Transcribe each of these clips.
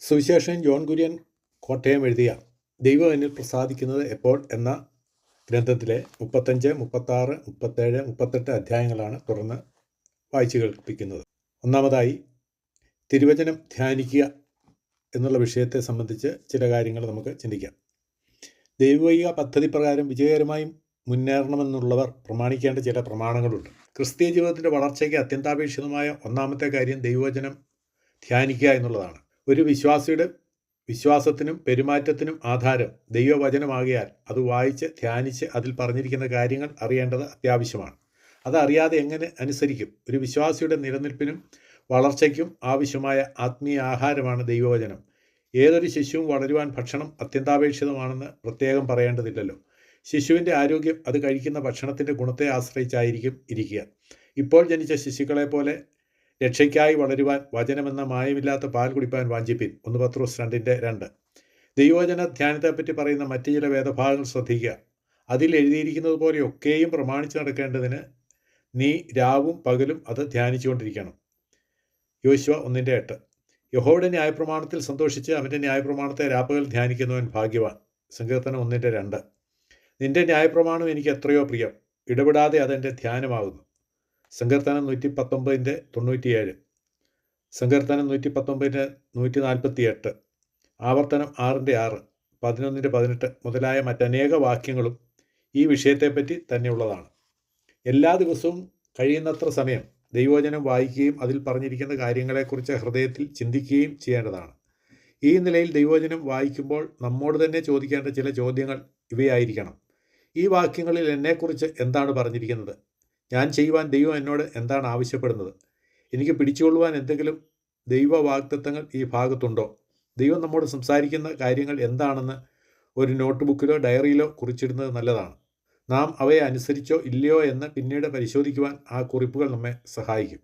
സുവിശേഷൻ John Kurian Kottayam എഴുതിയ ദൈവം എന്നിൽ പ്രസാദിക്കുന്നത് എപ്പോൾ എന്ന ഗ്രന്ഥത്തിലെ മുപ്പത്തഞ്ച് മുപ്പത്താറ് മുപ്പത്തേഴ് മുപ്പത്തെട്ട് അധ്യായങ്ങളാണ് തുറന്ന് വായിച്ചു കേൾപ്പിക്കുന്നത്. ഒന്നാമതായി തിരുവചനം ധ്യാനിക്കുക എന്നുള്ള വിഷയത്തെ സംബന്ധിച്ച് ചില കാര്യങ്ങൾ നമുക്ക് ചിന്തിക്കാം. ദൈവിക പദ്ധതി പ്രകാരം വിജയകരമായി മുന്നേറണമെന്നുള്ളവർ പ്രമാണിക്കേണ്ട ചില പ്രമാണങ്ങളുണ്ട്. ക്രിസ്തീയ ജീവിതത്തിന്റെ വളർച്ചയ്ക്ക് അത്യന്താപേക്ഷിതമായ ഒന്നാമത്തെ കാര്യം ദൈവവചനം ധ്യാനിക്കുക എന്നുള്ളതാണ്. ഒരു വിശ്വാസിയുടെ വിശ്വാസത്തിനും പെരുമാറ്റത്തിനും ആധാരം ദൈവവചനമാകിയാൽ അത് വായിച്ച് ധ്യാനിച്ച് അതിൽ പറഞ്ഞിരിക്കുന്ന കാര്യങ്ങൾ അറിയേണ്ടത് അത്യാവശ്യമാണ്. അതറിയാതെ എങ്ങനെ അനുസരിക്കും? ഒരു വിശ്വാസിയുടെ നിലനിൽപ്പിനും വളർച്ചയ്ക്കും ആവശ്യമായ ആത്മീയ ആഹാരമാണ് ദൈവവചനം. ഏതൊരു ശിശുവും വളരുവാൻ ഭക്ഷണം അത്യന്താപേക്ഷിതമാണെന്ന് പ്രത്യേകം പറയേണ്ടതില്ലല്ലോ. ശിശുവിന്റെ ആരോഗ്യം അത് കഴിക്കുന്ന ഭക്ഷണത്തിന്റെ ഗുണത്തെ ആശ്രയിച്ചായിരിക്കും ഇരിക്കുക. ഇപ്പോൾ ജനിച്ച ശിശുക്കളെ പോലെ രക്ഷയ്ക്കായി വളരുവാൻ വചനമെന്ന മായമില്ലാത്ത പാൽ കുടിപ്പാൻ വാഞ്ചിപ്പിൻ. ഒന്ന് പത്രോസ് രണ്ടിന്റെ രണ്ട്. ദൈവവചന ധ്യാനത്തെപ്പറ്റി പറയുന്ന മറ്റു ചില വേദഭാഗങ്ങൾ ശ്രദ്ധിക്കുക. അതിൽ എഴുതിയിരിക്കുന്നത് പോലെ ഒക്കെയും പ്രമാണിച്ച് നടക്കേണ്ടതിന് നീ രാവും പകലും അത് ധ്യാനിച്ചുകൊണ്ടിരിക്കണം. യോശുവ ഒന്നിന്റെ എട്ട്. യഹോയുടെ ന്യായപ്രമാണത്തിൽ സന്തോഷിച്ച് അവന്റെ ന്യായപ്രമാണത്തെ രാപ്പകൽ ധ്യാനിക്കുന്നവൻ ഭാഗ്യവാൻ. സങ്കീർത്തനം ഒന്നിന്റെ രണ്ട്. നിന്റെ ന്യായപ്രമാണം എനിക്ക് എത്രയോ പ്രിയം. ഇടപെടാതെ അതെന്റെ ധ്യാനമാകുന്നു. സങ്കീർത്തനം നൂറ്റി പത്തൊമ്പതിന്റെ തൊണ്ണൂറ്റിയേഴ്. സങ്കീർത്തനം നൂറ്റി പത്തൊമ്പതിന്റെ നൂറ്റി നാൽപ്പത്തി എട്ട് ആവർത്തനം ആറിന്റെ ആറ് പതിനൊന്നിന്റെ പതിനെട്ട് മുതലായ മറ്റനേക വാക്യങ്ങളും ഈ വിഷയത്തെപ്പറ്റി തന്നെയുള്ളതാണ്. എല്ലാ ദിവസവും കഴിയുന്നത്ര സമയം ദൈവവചനം വായിക്കുകയും അതിൽ പറഞ്ഞിരിക്കുന്ന കാര്യങ്ങളെക്കുറിച്ച് ഹൃദയത്തിൽ ചിന്തിക്കുകയും ചെയ്യേണ്ടതാണ്. ഈ നിലയിൽ ദൈവവചനം വായിക്കുമ്പോൾ നമ്മോട് തന്നെ ചോദിക്കേണ്ട ചില ചോദ്യങ്ങൾ ഇവയായിരിക്കണം. ഈ വാക്യങ്ങളിൽ എന്നെക്കുറിച്ച് എന്താണ് പറഞ്ഞിരിക്കുന്നത്? ഞാൻ ചെയ്യുവാൻ ദൈവം എന്നോട് എന്താണ് ആവശ്യപ്പെടുന്നത്? എനിക്ക് പിടിച്ചുകൊള്ളുവാൻ എന്തെങ്കിലും ദൈവ വാഗ്ദത്തങ്ങൾ ഈ ഭാഗത്തുണ്ടോ? ദൈവം നമ്മോട് സംസാരിക്കുന്ന കാര്യങ്ങൾ എന്താണെന്ന് ഒരു നോട്ട് ബുക്കിലോ ഡയറിയിലോ കുറിച്ചിടുന്നത് നല്ലതാണ്. നാം അവയെ അനുസരിച്ചോ ഇല്ലയോ എന്ന് പിന്നീട് പരിശോധിക്കുവാൻ ആ കുറിപ്പുകൾ നമ്മെ സഹായിക്കും.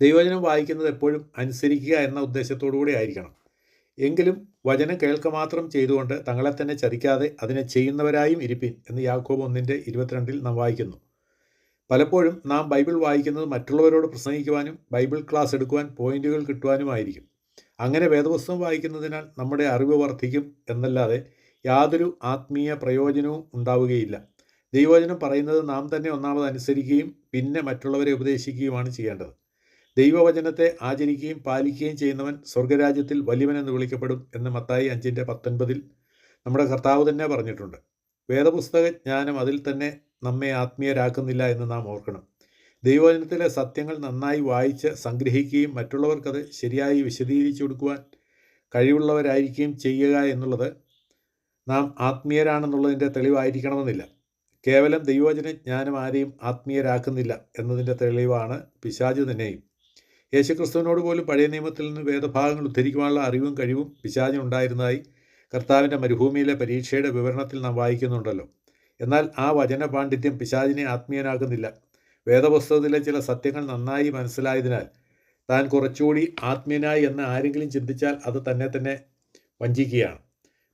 ദൈവവചനം വായിക്കുന്നത് എപ്പോഴും അനുസരിക്കുക എന്ന ഉദ്ദേശത്തോടു കൂടി ആയിരിക്കണം. എങ്കിലും വചനം കേൾക്ക മാത്രം ചെയ്തുകൊണ്ട് തങ്ങളെ തന്നെ ചതിക്കാതെ അതിനെ ചെയ്യുന്നവരായും ഇരിപ്പിൻ എന്ന് യാക്കോബ് ഒന്നിന്റെ ഇരുപത്തിരണ്ടിൽ നാം വായിക്കുന്നു. പലപ്പോഴും നാം ബൈബിൾ വായിക്കുന്നത് മറ്റുള്ളവരോട് പ്രസംഗിക്കുവാനും ബൈബിൾ ക്ലാസ് എടുക്കുവാൻ പോയിന്റുകൾ കിട്ടുവാനുമായിരിക്കും. അങ്ങനെ വേദപുസ്തകം വായിക്കുന്നതിനാൽ നമ്മുടെ അറിവ് വർദ്ധിക്കും എന്നല്ലാതെ യാതൊരു ആത്മീയ പ്രയോജനവും ഉണ്ടാവുകയില്ല. ദൈവവചനം പറയുന്നത് നാം തന്നെ ഒന്നാമത് അനുസരിക്കുകയും പിന്നെ മറ്റുള്ളവരെ ഉപദേശിക്കുകയുമാണ് ചെയ്യേണ്ടത്. ദൈവവചനത്തെ ആചരിക്കുകയും പാലിക്കുകയും ചെയ്യുന്നവൻ സ്വർഗരാജ്യത്തിൽ വലിയവൻ എന്ന് വിളിക്കപ്പെടും എന്ന് മത്തായി അഞ്ചിന്റെ പത്തൊൻപതിൽ നമ്മുടെ കർത്താവ് തന്നെ പറഞ്ഞിട്ടുണ്ട്. വേദപുസ്തക ജ്ഞാനം അതിൽ തന്നെ നമ്മെ ആത്മീയരാക്കുന്നില്ല എന്ന് നാം ഓർക്കണം. ദൈവവചനത്തിലെ സത്യങ്ങൾ നന്നായി വായിച്ച് സംഗ്രഹിക്കുകയും മറ്റുള്ളവർക്കത് ശരിയായി വിശദീകരിച്ചു കൊടുക്കുവാൻ കഴിവുള്ളവരായിരിക്കുകയും ചെയ്യുക എന്നുള്ളത് നാം ആത്മീയരാണെന്നുള്ളതിന്റെ തെളിവായിരിക്കണമെന്നില്ല. കേവലം ദൈവവചന ജ്ഞാനം ആരെയും ആത്മീയരാക്കുന്നില്ല എന്നതിന്റെ തെളിവാണ് പിശാചു തന്നെയും. യേശുക്രിസ്തുവിനോട് പോലും പഴയ നിയമത്തിൽ നിന്ന് വേദഭാഗങ്ങൾ ഉദ്ധരിക്കുവാനുള്ള അറിവും കഴിവും പിശാചിനുണ്ടായിരുന്നതായി കർത്താവിന്റെ മരുഭൂമിയിലെ പരീക്ഷയുടെ വിവരണത്തിൽ നാം വായിക്കുന്നുണ്ടല്ലോ. എന്നാൽ ആ വചന പാണ്ഡിത്യം പിശാചിനെ ആത്മീയനാക്കുന്നില്ല. വേദപുസ്തകത്തിലെ ചില സത്യങ്ങൾ നന്നായി മനസ്സിലായതിനാൽ താൻ കുറച്ചുകൂടി ആത്മീയനായി എന്ന് ആരെങ്കിലും ചിന്തിച്ചാൽ അത് തന്നെ തന്നെ വഞ്ചിക്കുകയാണ്.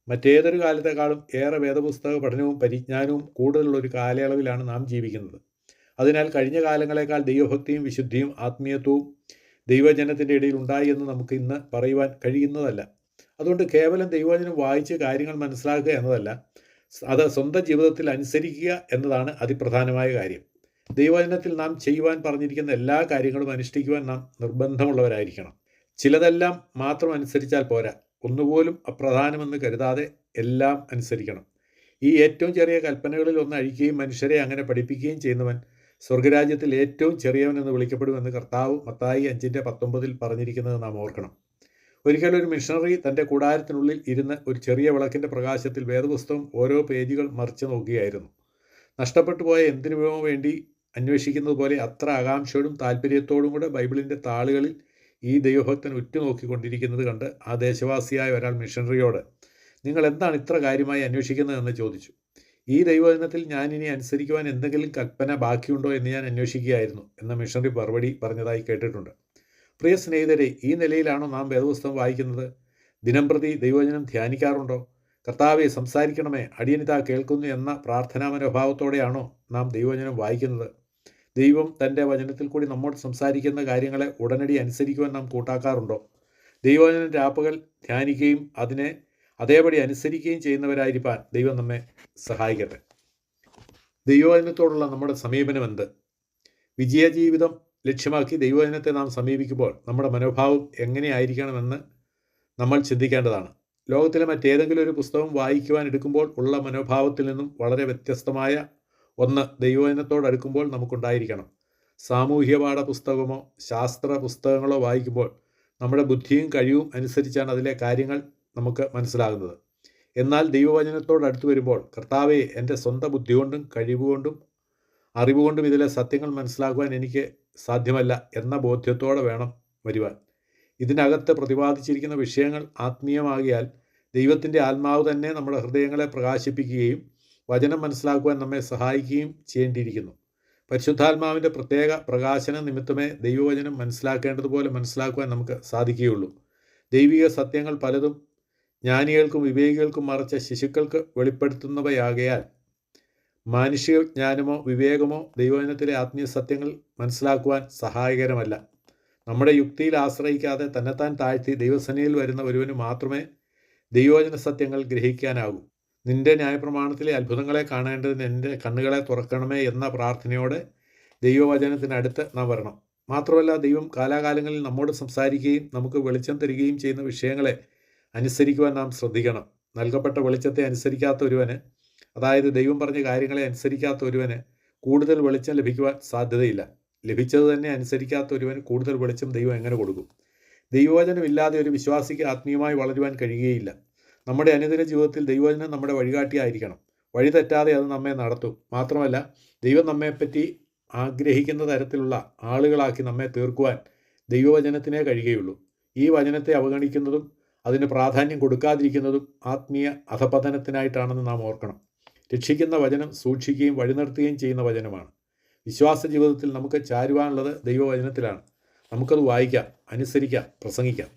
മറ്റേതൊരു കാലത്തെക്കാളും ഏറെ വേദപുസ്തക പഠനവും പരിജ്ഞാനവും കൂടുതലുള്ള ഒരു കാലയളവിലാണ് നാം ജീവിക്കുന്നത്. അതിനാൽ കഴിഞ്ഞ കാലങ്ങളെക്കാൾ ദൈവഭക്തിയും വിശുദ്ധിയും ആത്മീയത്വവും ദൈവജനത്തിന്റെ ഇടയിൽ ഉണ്ടായി എന്ന് നമുക്ക് ഇന്ന് പറയുവാൻ കഴിയുന്നതല്ല. അതുകൊണ്ട് കേവലം ദൈവജനം വായിച്ച് കാര്യങ്ങൾ മനസ്സിലാക്കുക എന്നതല്ല. അത് സ്വന്തം ജീവിതത്തിൽ അനുസരിക്കുക എന്നതാണ് അതിപ്രധാനമായ കാര്യം. ദൈവവചനത്തിൽ നാം ചെയ്യുവാൻ പറഞ്ഞിരിക്കുന്ന എല്ലാ കാര്യങ്ങളും അനുഷ്ഠിക്കുവാൻ നാം നിർബന്ധമുള്ളവരായിരിക്കണം. ചിലതെല്ലാം മാത്രം അനുസരിച്ചാൽ പോരാ. ഒന്നുപോലും അപ്രധാനമെന്ന് കരുതാതെ എല്ലാം അനുസരിക്കണം. ഈ ഏറ്റവും ചെറിയ കൽപ്പനകളിൽ ഒന്ന് അഴിക്കുകയും മനുഷ്യരെ അങ്ങനെ പഠിപ്പിക്കുകയും ചെയ്യുന്നവൻ സ്വർഗരാജ്യത്തിൽ ഏറ്റവും ചെറിയവൻ എന്ന് വിളിക്കപ്പെടുമെന്ന് കർത്താവ് മത്തായി അഞ്ചിന്റെ പത്തൊമ്പതിൽ പറഞ്ഞിരിക്കുന്നത് നാം ഓർക്കണം. ഒരിക്കലും ഒരു മിഷണറി തന്റെ കൂടാരത്തിനുള്ളിൽ ഇരുന്ന് ഒരു ചെറിയ വിളക്കിന്റെ പ്രകാശത്തിൽ വേദപുസ്തകം ഓരോ പേജുകൾ മറിച്ചു നോക്കുകയായിരുന്നു. നഷ്ടപ്പെട്ടു പോയ എന്തിനു വേണ്ടി അന്വേഷിക്കുന്നത് പോലെ അത്ര ആകാംക്ഷയോടും താല്പര്യത്തോടും കൂടെ ബൈബിളിന്റെ താളുകളിൽ ഈ ദൈവഭക്തൻ ഉറ്റുനോക്കിക്കൊണ്ടിരിക്കുന്നത് കണ്ട് ആ ദേശവാസിയായ ഒരാൾ മിഷണറിയോട് നിങ്ങൾ എന്താണ് ഇത്ര കാര്യമായി അന്വേഷിക്കുന്നതെന്ന് ചോദിച്ചു. ഈ ദൈവവചനത്തിൽ ഞാൻ ഇനി അനുസരിക്കുവാൻ എന്തെങ്കിലും കൽപ്പന ബാക്കിയുണ്ടോ എന്ന് ഞാൻ അന്വേഷിക്കുകയായിരുന്നു എന്ന മിഷണറി മറുപടി പറഞ്ഞതായി കേട്ടിട്ടുണ്ട്. പ്രിയ സ്നേഹിതരെ ഈ നിലയിലാണോ നാം വേദപുസ്തകം വായിക്കുന്നത്? ദിനംപ്രതി ദൈവജനം ധ്യാനിക്കാറുണ്ടോ? കർത്താവെ സംസാരിക്കണമേ. അടിയനിത കേൾക്കുന്നു എന്ന പ്രാർത്ഥനാ മനോഭാവത്തോടെയാണോ നാം ദൈവവചനം വായിക്കുന്നത്? ദൈവം തന്റെ വചനത്തിൽ കൂടി നമ്മോട് സംസാരിക്കുന്ന കാര്യങ്ങളെ ഉടനടി അനുസരിക്കുവാൻ നാം കൂട്ടാക്കാറുണ്ടോ? ദൈവവചനം രാപ്പകൽ ധ്യാനിക്കുകയും അതിനെ അതേപടി അനുസരിക്കുകയും ചെയ്യുന്നവരായിരിക്കാൻ ദൈവം നമ്മെ സഹായിക്കട്ടെ. ദൈവവചനത്തോടുള്ള നമ്മുടെ സമീപനം എന്ത് വിജയജീവിതം ലക്ഷ്യമാക്കി ദൈവവചനത്തെ നാം സമീപിക്കുമ്പോൾ നമ്മുടെ മനോഭാവം എങ്ങനെയായിരിക്കണമെന്ന് നമ്മൾ ചിന്തിക്കേണ്ടതാണ്. ലോകത്തിലെ മറ്റേതെങ്കിലും ഒരു പുസ്തകം വായിക്കുവാൻ എടുക്കുമ്പോൾ ഉള്ള മനോഭാവത്തിൽ നിന്നും വളരെ വ്യത്യസ്തമായ ഒന്ന് ദൈവവചനത്തോട് അടുക്കുമ്പോൾ നമുക്കുണ്ടായിരിക്കണം. സാമൂഹ്യ പാഠ പുസ്തകമോ ശാസ്ത്ര പുസ്തകങ്ങളോ വായിക്കുമ്പോൾ നമ്മുടെ ബുദ്ധിയും കഴിവും അനുസരിച്ചാണ് അതിലെ കാര്യങ്ങൾ നമുക്ക് മനസ്സിലാകുന്നത്. എന്നാൽ ദൈവവചനത്തോട് അടുത്തു വരുമ്പോൾ കർത്താവെ എന്റെ സ്വന്തം ബുദ്ധി കൊണ്ടും കഴിവുകൊണ്ടും അറിവുകൊണ്ടും ഇതിലെ സത്യങ്ങൾ മനസ്സിലാക്കുവാൻ എനിക്ക് സാധ്യമല്ല എന്ന ബോധ്യത്തോടെ വേണം വരുവാൻ. ഇതിനകത്ത് പ്രതിപാദിച്ചിരിക്കുന്ന വിഷയങ്ങൾ ആത്മീയമാകിയാൽ ദൈവത്തിന്റെ ആത്മാവ് തന്നെ നമ്മുടെ ഹൃദയങ്ങളെ പ്രകാശിപ്പിക്കുകയും വചനം മനസ്സിലാക്കുവാൻ നമ്മെ സഹായിക്കുകയും ചെയ്യേണ്ടിയിരിക്കുന്നു. പരിശുദ്ധാത്മാവിന്റെ പ്രത്യേക പ്രകാശന നിമിത്തമേ ദൈവവചനം മനസ്സിലാക്കേണ്ടതുപോലെ മനസ്സിലാക്കുവാൻ നമുക്ക് സാധിക്കുകയുള്ളൂ. ദൈവിക സത്യങ്ങൾ പലതും ജ്ഞാനികൾക്കും വിവേകികൾക്കും മറച്ച ശിശുക്കൾക്ക് വെളിപ്പെടുത്തുന്നവയാകയാൽ മാനുഷിക ജ്ഞാനമോ വിവേകമോ ദൈവജനത്തിലെ ആത്മീയ സത്യങ്ങൾ മനസ്സിലാക്കുവാൻ സഹായകരമല്ല. നമ്മുടെ യുക്തിയിൽ ആശ്രയിക്കാതെ തന്നെത്താൻ താഴ്ത്തി ദൈവസേനയിൽ വരുന്ന ഒരുവന് മാത്രമേ ദൈവവചന സത്യങ്ങൾ ഗ്രഹിക്കാനാകൂ. നിന്റെ ന്യായപ്രമാണത്തിലെ അത്ഭുതങ്ങളെ കാണേണ്ടതിന് എന്റെ കണ്ണുകളെ തുറക്കണമേ എന്ന പ്രാർത്ഥനയോടെ ദൈവവചനത്തിനടുത്ത് നാം വരണം. മാത്രമല്ല ദൈവം കാലാകാലങ്ങളിൽ നമ്മോട് സംസാരിക്കുകയും നമുക്ക് വെളിച്ചം തരികയും ചെയ്യുന്ന വിഷയങ്ങളെ അനുസരിക്കുവാൻ നാം ശ്രദ്ധിക്കണം. നൽകപ്പെട്ട വെളിച്ചത്തെ അനുസരിക്കാത്ത ഒരുവന് അതായത് ദൈവം പറഞ്ഞ കാര്യങ്ങളെ അനുസരിക്കാത്ത ഒരുവന് കൂടുതൽ വെളിച്ചം ലഭിക്കുവാൻ സാധ്യതയില്ല. ലഭിച്ചത് തന്നെ അനുസരിക്കാത്ത ഒരുവന് കൂടുതൽ വെളിച്ചം ദൈവം എങ്ങനെ കൊടുക്കും? ദൈവവചനമില്ലാതെ ഒരു വിശ്വാസിക്ക് ആത്മീയമായി വളരുവാൻ കഴിയുകയില്ല. നമ്മുടെ അനുദിന ജീവിതത്തിൽ ദൈവവചനം നമ്മുടെ വഴികാട്ടിയായിരിക്കണം. വഴി തെറ്റാതെ അത് നമ്മെ നടത്തും. മാത്രമല്ല ദൈവം നമ്മെപ്പറ്റി ആഗ്രഹിക്കുന്ന തരത്തിലുള്ള ആളുകളാക്കി നമ്മെ തീർക്കുവാൻ ദൈവവചനത്തിനേ കഴിയുകയുള്ളൂ. ഈ വചനത്തെ അവഗണിക്കുന്നതും അതിന് പ്രാധാന്യം കൊടുക്കാതിരിക്കുന്നതും ആത്മീയ അധപതനത്തിനായിട്ടാണെന്ന് നാം ഓർക്കണം. രക്ഷിക്കുന്ന വചനം സൂക്ഷിക്കുകയും വഴിനിർത്തുകയും ചെയ്യുന്ന വചനമാണ്. വിശ്വാസ ജീവിതത്തിൽ നമുക്ക് ചാരുവാനുള്ളത് ദൈവവചനത്തിലാണ്. നമുക്കത് വായിക്കാം അനുസരിക്കാം പ്രസംഗിക്കാം.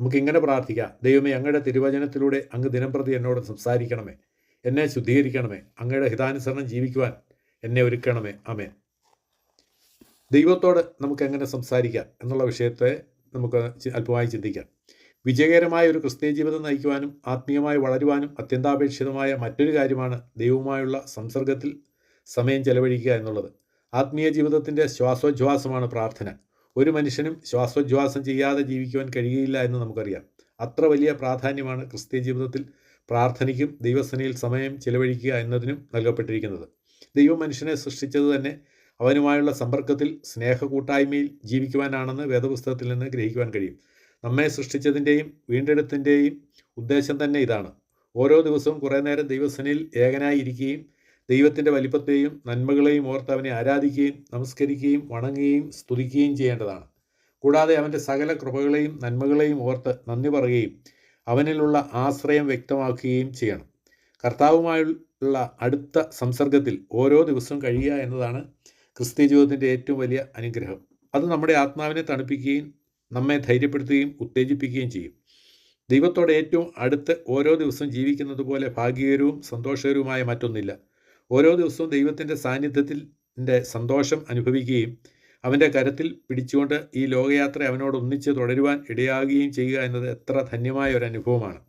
നമുക്കിങ്ങനെ പ്രാർത്ഥിക്കാം ദൈവമേ അങ്ങയുടെ തിരുവചനത്തിലൂടെ അങ്ങ് ദിനംപ്രതി എന്നോട് സംസാരിക്കണമേ. എന്നെ ശുദ്ധീകരിക്കണമേ. അങ്ങയുടെ ഹിതാനുസരണം ജീവിക്കുവാൻ എന്നെ ഒരുക്കണമേ. അമേ ദൈവത്തോട് നമുക്ക് എങ്ങനെ സംസാരിക്കാം എന്നുള്ള വിഷയത്തെ നമുക്ക് അല്പമായി ചിന്തിക്കാം. വിജയകരമായ ഒരു ക്രിസ്തീയ ജീവിതം നയിക്കുവാനും ആത്മീയമായി വളരുവാനും അത്യന്താപേക്ഷിതമായ മറ്റൊരു കാര്യമാണ് ദൈവവുമായുള്ള സംസർഗത്തിൽ സമയം ചെലവഴിക്കുക എന്നുള്ളത്. ആത്മീയ ജീവിതത്തിന്റെ ശ്വാസോച്ഛ്വാസമാണ് പ്രാർത്ഥന. ഒരു മനുഷ്യനും ശ്വാസോച്ഛ്വാസം ചെയ്യാതെ ജീവിക്കുവാൻ കഴിയുകയില്ല എന്ന് നമുക്കറിയാം. അത്ര വലിയ പ്രാധാന്യമാണ് ക്രിസ്തീയ ജീവിതത്തിൽ പ്രാർത്ഥനയ്ക്കും ദൈവസനയിൽ സമയം ചെലവഴിക്കുക എന്നതിനും നൽകപ്പെട്ടിരിക്കുന്നത്. ദൈവം മനുഷ്യനെ സൃഷ്ടിച്ചത് തന്നെ അവനുമായുള്ള സമ്പർക്കത്തിൽ സ്നേഹ കൂട്ടായ്മയിൽ ജീവിക്കുവാനാണെന്ന് വേദപുസ്തകത്തിൽ നിന്ന് ഗ്രഹിക്കുവാൻ കഴിയും. നമ്മെ സൃഷ്ടിച്ചതിന്റെയും വീണ്ടെടുത്തിന്റെയും ഉദ്ദേശം തന്നെ ഇതാണ്. ഓരോ ദിവസവും കുറേ നേരം ദൈവസനിൽ ഏകനായി ഇരിക്കുകയും ദൈവത്തിന്റെ വലിപ്പത്തെയും നന്മകളെയും ഓർത്ത് അവനെ ആരാധിക്കുകയും നമസ്കരിക്കുകയും വണങ്ങുകയും സ്തുതിക്കുകയും ചെയ്യേണ്ടതാണ്. കൂടാതെ അവന്റെ സകല കൃപകളെയും നന്മകളെയും ഓർത്ത് നന്ദി പറയുകയും അവനിലുള്ള ആശ്രയം വ്യക്തമാക്കുകയും ചെയ്യണം. കർത്താവുമായുള്ള അടുത്ത സംസർഗത്തിൽ ഓരോ ദിവസവും കഴിയുക എന്നതാണ് ക്രിസ്ത്യ ജീവിതത്തിന്റെ ഏറ്റവും വലിയ അനുഗ്രഹം. അത് നമ്മുടെ ആത്മാവിനെ തണുപ്പിക്കുകയും നമ്മെ ധൈര്യപ്പെടുത്തുകയും ഉത്തേജിപ്പിക്കുകയും ചെയ്യും. ദൈവത്തോട് ഏറ്റവും അടുത്ത് ഓരോ ദിവസവും ജീവിക്കുന്നത് പോലെ ഭാഗ്യകരവും സന്തോഷകരവുമായ മറ്റൊന്നില്ല. ഓരോ ദിവസവും ദൈവത്തിന്റെ സാന്നിധ്യത്തിൽ സന്തോഷം അനുഭവിക്കുകയും അവന്റെ കരത്തിൽ പിടിച്ചുകൊണ്ട് ഈ ലോകയാത്ര അവനോട് ഒന്നിച്ച് തുടരുവാൻ ഇടയാകുകയും ചെയ്യുക എന്നത് എത്ര ധന്യമായ ഒരു അനുഭവമാണ്.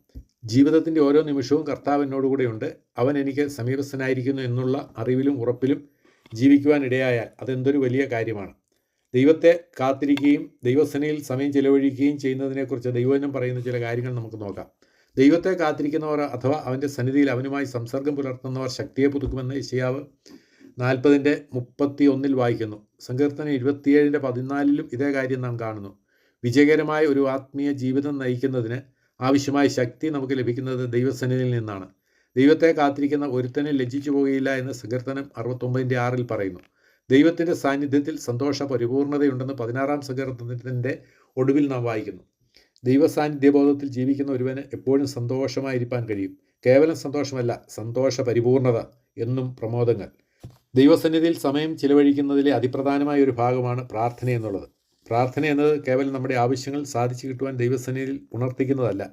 ജീവിതത്തിന്റെ ഓരോ നിമിഷവും കർത്താവ് എന്നോടുകൂടെയുണ്ട് അവൻ എനിക്ക് സമീപസ്ഥനായിരിക്കുന്നു എന്നുള്ള അറിവിലും ഉറപ്പിലും ജീവിക്കുവാൻ ഇടയായാൽ അതെന്തൊരു വലിയ കാര്യമാണ്. ദൈവത്തെ കാത്തിരിക്കുകയും ദൈവസനയിൽ സമയം ചെലവഴിക്കുകയും ചെയ്യുന്നതിനെക്കുറിച്ച് ദൈവജനം പറയുന്ന ചില കാര്യങ്ങൾ നമുക്ക് നോക്കാം. ദൈവത്തെ കാത്തിരിക്കുന്നവർ അഥവാ അവന്റെ സന്നിധിയിൽ അവനുമായി സംസർഗം പുലർത്തുന്നവർ ശക്തിയെ പുതുക്കുമെന്ന് ഇഷയാവ് നാൽപ്പതിന്റെ മുപ്പത്തി ഒന്നിൽ വായിക്കുന്നു. സങ്കീർത്തനം ഇരുപത്തിയേഴിന്റെ പതിനാലിലും ഇതേ കാര്യം നാം കാണുന്നു. വിജയകരമായ ഒരു ആത്മീയ ജീവിതം നയിക്കുന്നതിന് ആവശ്യമായ ശക്തി നമുക്ക് ലഭിക്കുന്നത് ദൈവസന്നിധിയിൽ നിന്നാണ്. ദൈവത്തെ കാത്തിരിക്കുന്ന ഒരുത്തനെ ലജ്ജിച്ചു പോകുകയില്ല എന്ന് സങ്കീർത്തനം അറുപത്തൊമ്പതിന്റെ ആറിൽ പറയുന്നു. ദൈവത്തിന്റെ സാന്നിധ്യത്തിൽ സന്തോഷ പരിപൂർണതയുണ്ടെന്ന് പതിനാറാം സങ്കീർത്തനത്തിന്റെ ഒടുവിൽ നാം വായിക്കുന്നു. ദൈവസാന്നിധ്യബോധത്തിൽ ജീവിക്കുന്ന ഒരുവന് എപ്പോഴും സന്തോഷമായിരിക്കാൻ കഴിയും. കേവലം സന്തോഷമല്ല സന്തോഷ പരിപൂർണത എന്നും പ്രമോദങ്ങൾ. ദൈവസന്നിധിയിൽ സമയം ചിലവഴിക്കുന്നതിലെ അതിപ്രധാനമായ ഒരു ഭാഗമാണ് പ്രാർത്ഥന എന്നുള്ളത്. പ്രാർത്ഥന എന്നത് കേവലം നമ്മുടെ ആവശ്യങ്ങൾ സാധിച്ചു കിട്ടുവാൻ ദൈവസന്നിധിയിൽ ഉണർത്തിക്കുന്നതല്ല.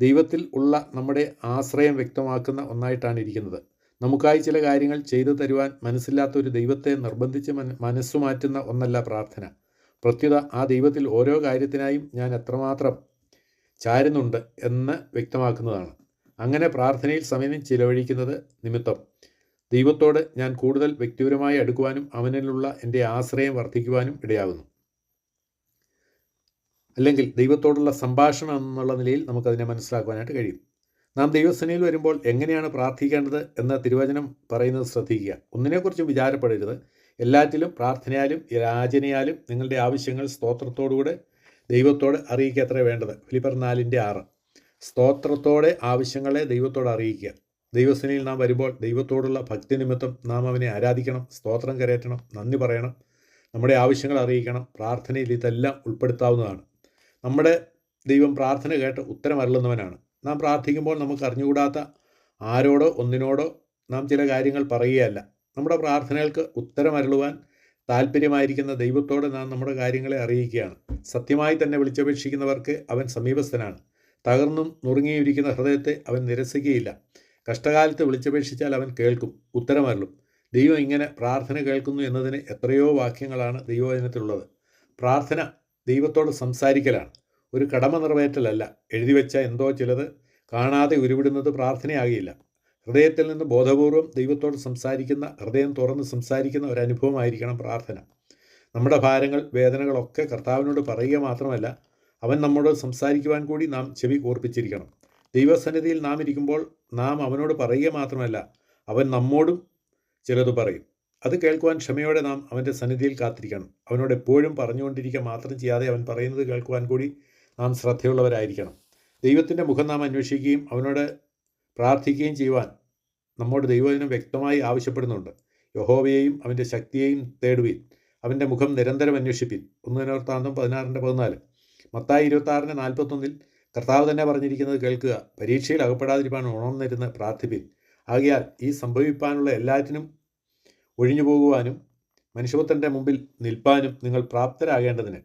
ദൈവത്തിൽ ഉള്ള നമ്മുടെ ആശ്രയം വ്യക്തമാക്കുന്ന ഒന്നായിട്ടാണ് ഇരിക്കുന്നത്. നമുക്കായി ചില കാര്യങ്ങൾ ചെയ്തു തരുവാൻ മനസ്സില്ലാത്ത ഒരു ദൈവത്തെ നിർബന്ധിച്ച് മന മനസ്സു മാറ്റുന്ന ഒന്നല്ല പ്രാർത്ഥന. പ്രത്യുത ആ ദൈവത്തിൽ ഓരോ കാര്യത്തിനായും ഞാൻ എത്രമാത്രം ചാരുന്നുണ്ട് എന്ന് വ്യക്തമാക്കുന്നതാണ്. അങ്ങനെ പ്രാർത്ഥനയിൽ സമയം ചിലവഴിക്കുന്നത് നിമിത്തം. ദൈവത്തോട് ഞാൻ കൂടുതൽ വ്യക്തിപരമായി അടുക്കുവാനും അവനിലുള്ള എന്റെ ആശ്രയം വർദ്ധിക്കുവാനും ഇടയാകുന്നു. അല്ലെങ്കിൽ ദൈവത്തോടുള്ള സംഭാഷണം എന്നുള്ള നിലയിൽ നമുക്കതിനെ മനസ്സിലാക്കുവാനായിട്ട് കഴിയും. നാം ദൈവസേനയിൽ വരുമ്പോൾ എങ്ങനെയാണ് പ്രാർത്ഥിക്കേണ്ടത് എന്ന തിരുവചനം പറയുന്നത് ശ്രദ്ധിക്കുക. ഒന്നിനെക്കുറിച്ചും വിചാരപ്പെടരുത്. എല്ലാറ്റിലും പ്രാർത്ഥനയാലും യാചനയാലും നിങ്ങളുടെ ആവശ്യങ്ങൾ സ്തോത്രത്തോടുകൂടെ ദൈവത്തോട് അറിയിക്കുക അത്ര വേണ്ടത്. ഫിലിപ്പർ നാലിന്റെ ആറ്. സ്തോത്രത്തോടെ ആവശ്യങ്ങളെ ദൈവത്തോട് അറിയിക്കുക. ദൈവസേനയിൽ നാം വരുമ്പോൾ ദൈവത്തോടുള്ള ഭക്തി നിമിത്തം നാം അവനെ ആരാധിക്കണം സ്തോത്രം കരയറ്റണം നന്ദി പറയണം. നമ്മുടെ ആവശ്യങ്ങൾ അറിയിക്കണം. പ്രാർത്ഥനയിൽ ഇതെല്ലാം ഉൾപ്പെടുത്താവുന്നതാണ്. നമ്മുടെ ദൈവം പ്രാർത്ഥന കേട്ട് ഉത്തരം അരുളുന്നവനാണ് നാം പ്രാർത്ഥിക്കുമ്പോൾ നമുക്ക് അറിഞ്ഞുകൂടാത്ത ആരോടോ ഒന്നിനോടോ നാം ചില കാര്യങ്ങൾ പറയുകയല്ല. നമ്മുടെ പ്രാർത്ഥനകൾക്ക് ഉത്തരമരുളുവാൻ താല്പര്യമായിരിക്കുന്ന ദൈവത്തോട് നാം നമ്മുടെ കാര്യങ്ങളെ അറിയിക്കുകയാണ്. സത്യമായി തന്നെ വിളിച്ചപേക്ഷിക്കുന്നവർക്ക് അവൻ സമീപസ്ഥനാണ്. തകർന്നും നുറുങ്ങിയിരിക്കുന്ന ഹൃദയത്തെ അവൻ നിരസിക്കുകയില്ല. കഷ്ടകാലത്ത് വിളിച്ചപേക്ഷിച്ചാൽ അവൻ കേൾക്കും ഉത്തരമരുളും. ദൈവം ഇങ്ങനെ പ്രാർത്ഥന കേൾക്കുന്നു എന്നതിന് എത്രയോ വാക്യങ്ങളാണ് ദൈവവചനത്തിലുള്ളത്. പ്രാർത്ഥന ദൈവത്തോട് സംസാരിക്കലാണ്. ഒരു കടമ നിറവേറ്റലല്ല. എഴുതിവെച്ച എന്തോ ചിലത് കാണാതെ ഉരുവിടുന്നത് പ്രാർത്ഥനയാകില്ല ഹൃദയത്തിൽ നിന്ന് ബോധപൂർവം ദൈവത്തോട് സംസാരിക്കുന്ന ഹൃദയം തുറന്ന് സംസാരിക്കുന്ന ഒരു അനുഭവമായിരിക്കണം പ്രാർത്ഥന. നമ്മുടെ ഭാരങ്ങൾ വേദനകളൊക്കെ കർത്താവിനോട് പറയുക മാത്രമല്ല അവൻ നമ്മോട് സംസാരിക്കുവാൻ കൂടി നാം ചെവി കൂർപ്പിച്ചിരിക്കണം. ദൈവസന്നിധിയിൽ നാം ഇരിക്കുമ്പോൾ നാം അവനോട് പറയുക മാത്രമല്ല അവൻ നമ്മോടും ചിലത് പറയും. അത് കേൾക്കുവാൻ ക്ഷമയോടെ നാം അവന്റെ സന്നിധിയിൽ കാത്തിരിക്കണം. അവനോട് എപ്പോഴും പറഞ്ഞുകൊണ്ടിരിക്കുക മാത്രം ചെയ്യാതെ അവൻ പറയുന്നത് കേൾക്കുവാൻ കൂടി നാം ശ്രദ്ധയുള്ളവരായിരിക്കണം. ദൈവത്തിന്റെ മുഖം നാം അന്വേഷിക്കുകയും അവനോട് പ്രാർത്ഥിക്കുകയും ചെയ്യുവാൻ നമ്മോട് ദൈവദിനം വ്യക്തമായി ആവശ്യപ്പെടുന്നുണ്ട്. യഹോവയെയും അവന്റെ ശക്തിയെയും തേടുവിൻ. അവന്റെ മുഖം നിരന്തരം അന്വേഷിപ്പിൻ. ഒന്ന് ദിനവൃത്താന്തം പതിനാറിന്റെ പതിനാല്. മത്തായി ഇരുപത്താറിന്റെ നാൽപ്പത്തൊന്നിൽ കർത്താവ് തന്നെ പറഞ്ഞിരിക്കുന്നത് കേൾക്കുക. പരീക്ഷയിൽ അകപ്പെടാതിരിക്കാൻ ഉണർന്നിരുന്ന് പ്രാർത്ഥിപ്പിൻ. ആകിയാൽ ഈ സംഭവിപ്പാനുള്ള എല്ലാറ്റിനും ഒഴിഞ്ഞു പോകുവാനും മനുഷ്യപുത്രന്റെ മുമ്പിൽ നിൽപ്പാനും നിങ്ങൾ പ്രാപ്തരാകേണ്ടതിന്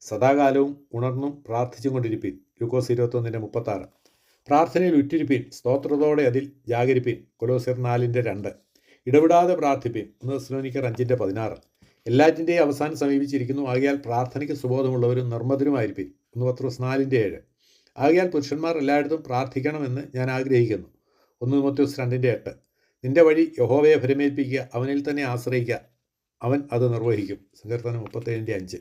സദാകാലവും ഉണർന്നും പ്രാർത്ഥിച്ചും കൊണ്ടിരിപ്പീൻ. ലുക്കോസ് ഇരുപത്തൊന്നിന്റെ മുപ്പത്താറ്. പ്രാർത്ഥനയിൽ ഉറ്റിരിപ്പീൻ. സ്തോത്രത്തോടെ അതിൽ ജാഗരിപ്പീൻ. കൊലോസിർ നാലിന്റെ രണ്ട്. ഇടപെടാതെ പ്രാർത്ഥിപ്പീൻ. ഒന്ന് സ്ലോനിക്കർ അഞ്ചിന്റെ പതിനാറ്. എല്ലാറ്റിന്റെയും അവസാനം സമീപിച്ചിരിക്കുന്നു. ആകിയാൽ പ്രാർത്ഥനയ്ക്ക് സുബോധമുള്ളവരും നിർമ്മതരുമായിരിക്കും ഒന്ന് പത്രോസ് നാലിന്റെ ഏഴ്. ആകിയാൽ പുരുഷന്മാർ എല്ലായിടത്തും പ്രാർത്ഥിക്കണമെന്ന് ഞാൻ ആഗ്രഹിക്കുന്നു. ഒന്ന് മത്യോസ് രണ്ടിന്റെ എട്ട്. നിന്റെ വഴി യഹോവയെ ഭരമേൽപ്പിക്കുക അവനിൽ തന്നെ ആശ്രയിക്കുക. അവൻ അത് നിർവഹിക്കും. സങ്കീർത്തനം മുപ്പത്തേഴിന്റെ അഞ്ച്.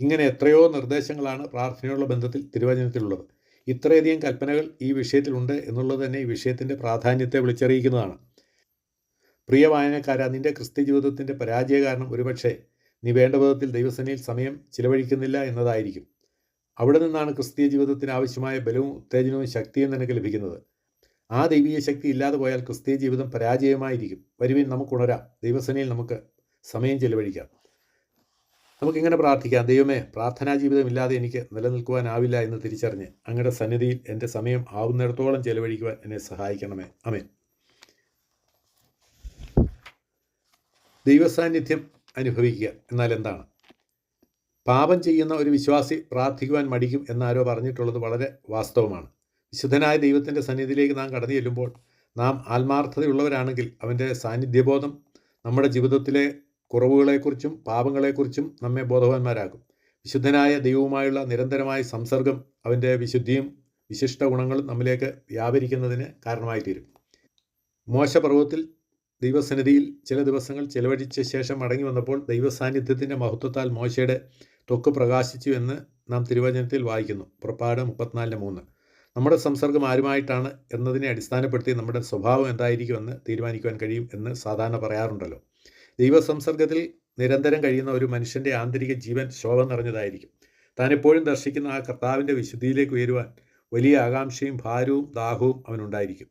ഇങ്ങനെ എത്രയോ നിർദ്ദേശങ്ങളാണ് പ്രാർത്ഥനയുള്ള ബന്ധത്തിൽ തിരുവചനത്തിലുള്ളത്. ഇത്രയധികം കൽപ്പനകൾ ഈ വിഷയത്തിലുണ്ട് എന്നുള്ളത് തന്നെ ഈ വിഷയത്തിന്റെ പ്രാധാന്യത്തെ വിളിച്ചറിയിക്കുന്നതാണ്. പ്രിയ വായനക്കാര നിന്റെ ക്രിസ്ത്യ ജീവിതത്തിന്റെ പരാജയ കാരണം ഒരുപക്ഷെ നീ വേണ്ട വിധത്തിൽ ദൈവസേനയിൽ സമയം ചിലവഴിക്കുന്നില്ല എന്നതായിരിക്കും. അവിടെ നിന്നാണ് ക്രിസ്തീയ ജീവിതത്തിന് ആവശ്യമായ ബലവും ഉത്തേജനവും ശക്തിയും നിനക്ക് ലഭിക്കുന്നത്. ആ ദൈവീയ ശക്തി ഇല്ലാതെ പോയാൽ ക്രിസ്തീയ ജീവിതം പരാജയമായിരിക്കും. വരുവിൻ നമുക്ക് ഉണരാം. ദൈവസേനയിൽ നമുക്ക് സമയം ചിലവഴിക്കാം. നമുക്കിങ്ങനെ പ്രാർത്ഥിക്കാം. ദൈവമേ പ്രാർത്ഥനാ ജീവിതം ഇല്ലാതെ എനിക്ക് നിലനിൽക്കുവാനാവില്ല എന്ന് തിരിച്ചറിഞ്ഞ് അങ്ങയുടെ സന്നിധിയിൽ എന്റെ സമയം ആവുന്നിടത്തോളം ചെലവഴിക്കുവാൻ എന്നെ സഹായിക്കണമേ. അമേ ദൈവസാന്നിധ്യം അനുഭവിക്കുക എന്നാൽ എന്താണ്? പാപം ചെയ്യുന്ന ഒരു വിശ്വാസി പ്രാർത്ഥിക്കുവാൻ മടിക്കും എന്നാരോ പറഞ്ഞിട്ടുള്ളത് വളരെ വാസ്തവമാണ്. വിശുദ്ധനായ ദൈവത്തിന്റെ സന്നിധിയിലേക്ക് നാം കടന്നു ചെല്ലുമ്പോൾ നാം ആത്മാർത്ഥതയുള്ളവരാണെങ്കിൽ അവന്റെ സാന്നിധ്യബോധം നമ്മുടെ ജീവിതത്തിലെ കുറവുകളെക്കുറിച്ചും പാപങ്ങളെക്കുറിച്ചും നമ്മെ ബോധവാന്മാരാകും വിശുദ്ധനായ ദൈവവുമായുള്ള നിരന്തരമായ സംസർഗം അവന്റെ വിശുദ്ധിയും വിശിഷ്ട ഗുണങ്ങളും നമ്മിലേക്ക് വ്യാപരിക്കുന്നതിന് കാരണമായി തീരും മോശപർവത്തിൽ ദൈവസന്നിധിയിൽ ചില ദിവസങ്ങൾ ചെലവഴിച്ച ശേഷം മടങ്ങി വന്നപ്പോൾ ദൈവസാന്നിധ്യത്തിന്റെ മഹത്വത്താൽ മോശയുടെ ത്വക്ക് പ്രകാശിച്ചു എന്ന് നാം തിരുവചനത്തിൽ വായിക്കുന്നു. പുറപ്പാട് മുപ്പത്തിനാലിന് മൂന്ന്. നമ്മുടെ സംസർഗം ആരുമായിട്ടാണ് എന്നതിനെ അടിസ്ഥാനപ്പെടുത്തി നമ്മുടെ സ്വഭാവം എന്തായിരിക്കുമെന്ന് തീരുമാനിക്കുവാൻ കഴിയും എന്ന് സാധാരണ പറയാറുണ്ടല്ലോ. ദൈവസംസർഗത്തിൽ നിരന്തരം കഴിയുന്ന ഒരു മനുഷ്യന്റെ ആന്തരിക ജീവൻ ശോഭ നിറഞ്ഞതായിരിക്കും. താൻ എപ്പോഴും ദർശിക്കുന്ന ആ കർത്താവിന്റെ വിശുദ്ധിയിലേക്ക് ഉയരുവാൻ വലിയ ആകാംക്ഷയും ഭാരവും ദാഹവും അവനുണ്ടായിരിക്കും.